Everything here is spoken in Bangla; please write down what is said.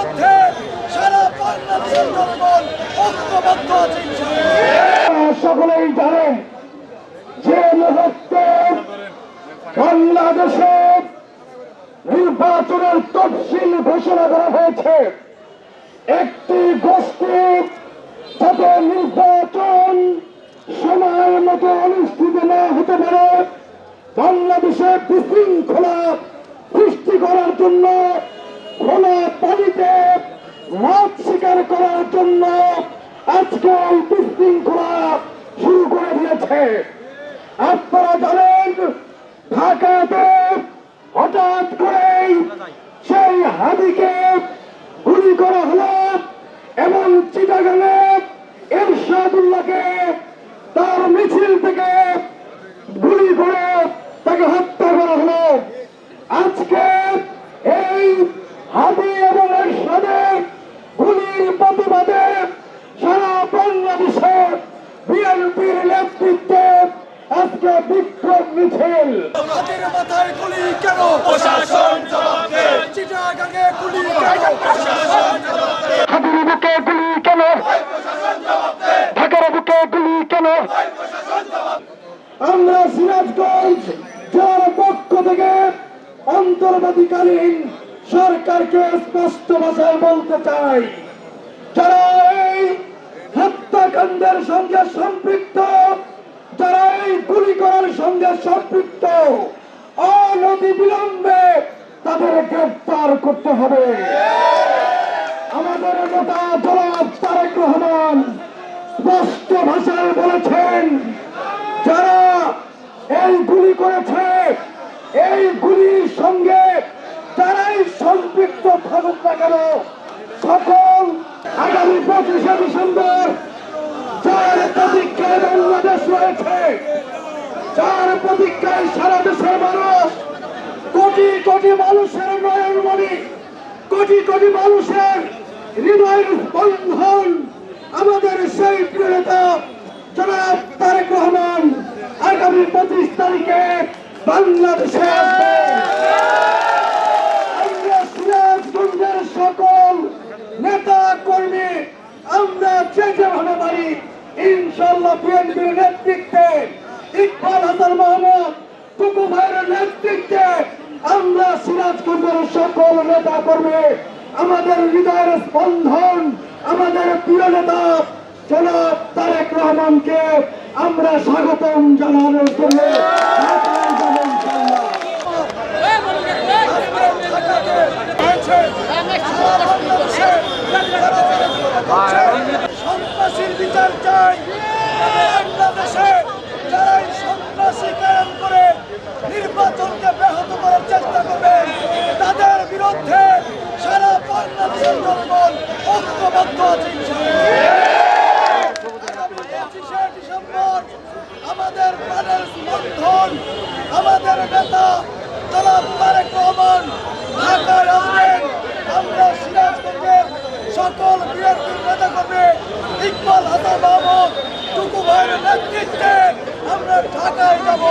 বিরুদ্ধে সারা বাংলাদেশের জনগণ ঐক্যবদ্ধ আছে সকলেই জানেন যে মুহূর্তে বাংলাদেশে নির্বাচনের তফসিল ঘোষণা করা হয়েছে। একটি গোষ্ঠী যাতে নির্বাচন সময়ের মতো অনুষ্ঠিত না হতে পারে, বাংলাদেশে বিশৃঙ্খলা সৃষ্টি করার জন্য খোলা পানিতে মাছ শিকার করার জন্য আজকে এই বিশৃঙ্খলা শুরু করে দিয়েছে। আপনারা জানেন, ঢাকাতে হঠাৎ করেই সেই হাদিকে গুলি করা হলো এবং চিটাগাঙে এরশাদুল্লাহকে তার মিছিল থেকে গুলি করে তাকে হত্যা করা হলো। আজকে হাদি এবং এরশাদের গুলির প্রতিবাদে সারা বাংলাদেশে বিএনপির নেতৃত্বে আজকে বিক্ষোভ মিছিল। হাতের মাথায় গুলি কেন? প্রশাসন জবাব। দে চিটাগাঙে গুলি কেন? হাদির বুকে গুলি কেন? ঢাকার বুকে গুলি কেন? আমরা সিরাজগঞ্জ জেলার পক্ষ থেকে অন্তর্বর্তীকালীন সরকারকে স্পষ্ট ভাষায় বলতে চাই, যারা এই হত্যাকাণ্ডের সঙ্গে সম্পৃক্ত, যারা এই গুলি করার সঙ্গে সম্পৃক্ত অনতি বিলম্বে তাদের গ্রেফতার করতে হবে। আমাদের নেতা জনাব তারেক রহমান স্পষ্ট ভাষায় বলেছেন, যারা এই গুলি করেছে, এই গুলির সঙ্গে যারাই সম্পৃক্ত থাকুক না কেন, সকল আগামী পঁচিশে ডিসেম্বর যার প্রতীক্ষায় বাংলাদেশ রয়েছে, যার প্রতীক্ষায় সারা দেশের মানুষ কোটি কোটি মানুষের নয়নমণি কোটি কোটি মানুষের হৃদয়ের বন্ধন আমাদের সেই প্রিয় নেতা জনাব তারেক রহমান আগামী পঁচিশ তারিখে বাংলাদেশে আসবে আমরা সিরাজগঞ্জের সকল নেতা কর্মী আমরা যে যেভাবে পারি ইনশাল্লাহ বিএনপির নেতৃত্বে ইকবাল হাসান মাহমুদ টুকু ভাইয়ের নেতৃত্বে আমরা সিরাজগঞ্জের সকল নেতা কর্মী আমাদের হৃদয়ের স্পন্দন আমাদের প্রিয় নেতা জনাব তারেক রহমানকে আমরা স্বাগতম জানানোর জন্য। সন্ত্রাসীর বিচার চাই বাংলাদেশে যারা এই সন্ত্রাসী কায়েম করে নির্বাচনকে ব্যাহত করার চেষ্টা করবে তাদের বিরুদ্ধে সারা বাংলাদেশের জনগণ ঐক্যবদ্ধ আছে আগামী পঁচিশে ডিসেম্বর আমাদের প্রাণের স্পন্দন আমাদের নেতা জনাব তারেক রহমান ঢাকায় আসবেন আমরা সিরাজগঞ্জের সকল বিএনপির নেতা কর্মী ইকবাল হাসান মাহমুদ টুকু ভাইয়ের নেতৃত্বে আমরা ঢাকায় যাব।